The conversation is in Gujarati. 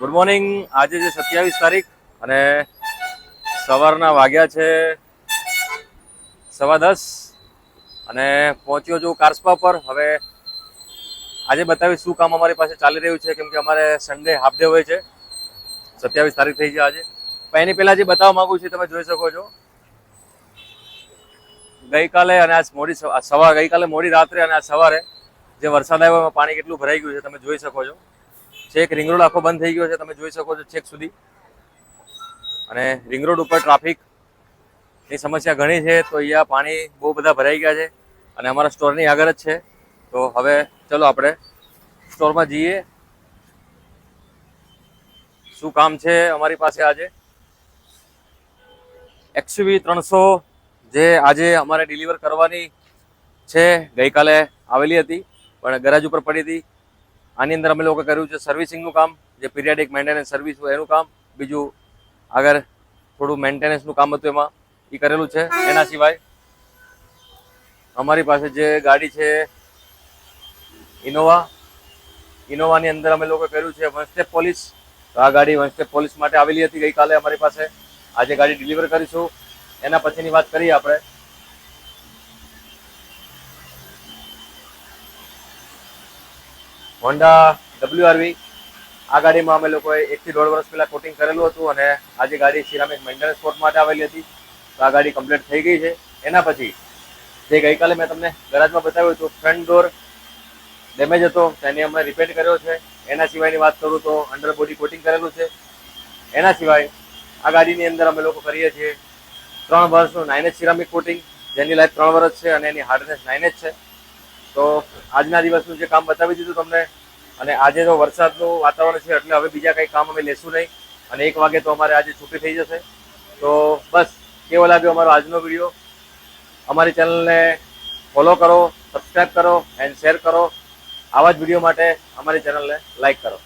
ગુડ મોર્નિંગ આજે છે સત્યાવીસ તારીખ અને સવારના વાગ્યા છે સવા દસ અને પહોંચ્યો છું કારસ્પા પર. હવે આજે બતાવીશ શું કામ અમારી પાસે ચાલી રહ્યું છે, કેમ કે અમારે સન્ડે હાફ ડે હોય છે. સત્યાવીસ તારીખ થઈ છે આજે. પણ એની પહેલાં જે બતાવવા માગું છું તમે જોઈ શકો છો. ગઈકાલે અને આજ મોડી સવા- સવાર ગઈકાલે મોડી રાત્રે અને આજ સવારે જે વરસાદ આવ્યો, એમાં પાણી કેટલું ભરાઈ ગયું છે તમે જોઈ શકો છો. છેક રિંગ રોડ આખો બંધ થઈ ગયો છે, તમે જોઈ શકો છો છેક સુધી. અને રિંગ રોડ ઉપર ટ્રાફિકની સમસ્યા ઘણી છે, તો અહીંયા પાણી બહુ બધા ભરાઈ ગયા છે અને અમારા સ્ટોરની આગળ જ છે. તો હવે ચલો આપણે સ્ટોરમાં જઈએ. શું કામ છે અમારી પાસે આજે? એક્સયુવી ત્રણસો જે આજે અમારે ડિલિવર કરવાની છે, ગઈકાલે આવેલી હતી, પણ ગરાજ ઉપર પડી હતી. આની અંદર અમે લોકો કર્યું છે સર્વિસિંગનું કામ, જે પિરિયાડિક મેન્ટેનન્સ સર્વિસ હોય એનું કામ. બીજું આગળ થોડું મેન્ટેનન્સનું કામ હતું એમાં, એ કરેલું છે. એના સિવાય અમારી પાસે જે ગાડી છે ઇનોવા ઇનોવાની અંદર અમે લોકો કર્યું છે વન સ્ટેપ પોલીસ. તો આ ગાડી વન સ્ટેપ પોલીસ માટે આવેલી હતી ગઈકાલે અમારી પાસે. આજે ગાડી ડિલિવર કરીશું. એના પછીની વાત કરીએ આપણે. હોન્ડા ડબલ્યુઆરવી આ ગાડીમાં અમે લોકોએ એકથી દોઢ વર્ષ પહેલાં કોટિંગ કરેલું હતું અને આજે ગાડી સિરામિક મેન્ટેનન્સ સ્પોર્ટ માટે આવેલી હતી. તો આ ગાડી કમ્પ્લીટ થઈ ગઈ છે. એના પછી જે ગઈકાલે મેં તમને ગરાજમાં બતાવ્યું હતું ફ્રન્ટ ડોર ડેમેજ હતો, તેને અમે રિપેર કર્યો છે. એના સિવાયની વાત કરું તો અંડર બોડી કોટિંગ કરેલું છે. એના સિવાય આ ગાડીની અંદર અમે લોકો કરીએ છીએ ત્રણ વર્ષનું નાઇન એચ સિરામિક કોટિંગ જેની લાઈફ ત્રણ વર્ષ છે અને એની હાર્ડનેસ નાઇન એચ છે. તો આજના દિવસનું જે કામ બતાવી દીધું તમને, અને આજે તો વરસાદનું વાતાવરણ છે, એટલે હવે બીજા કંઈ કામ અમે લેશું નહીં. અને એક વાગે તો અમારે આજે છૂટી થઈ જશે. તો બસ, કેવો લાગ્યો અમારો આજનો વીડિયો અમારી ચેનલને ફોલો કરો સબસ્ક્રાઈબ કરો એન્ડ શેર કરો. આવા જ વીડિયો માટે અમારી ચેનલને લાઈક કરો.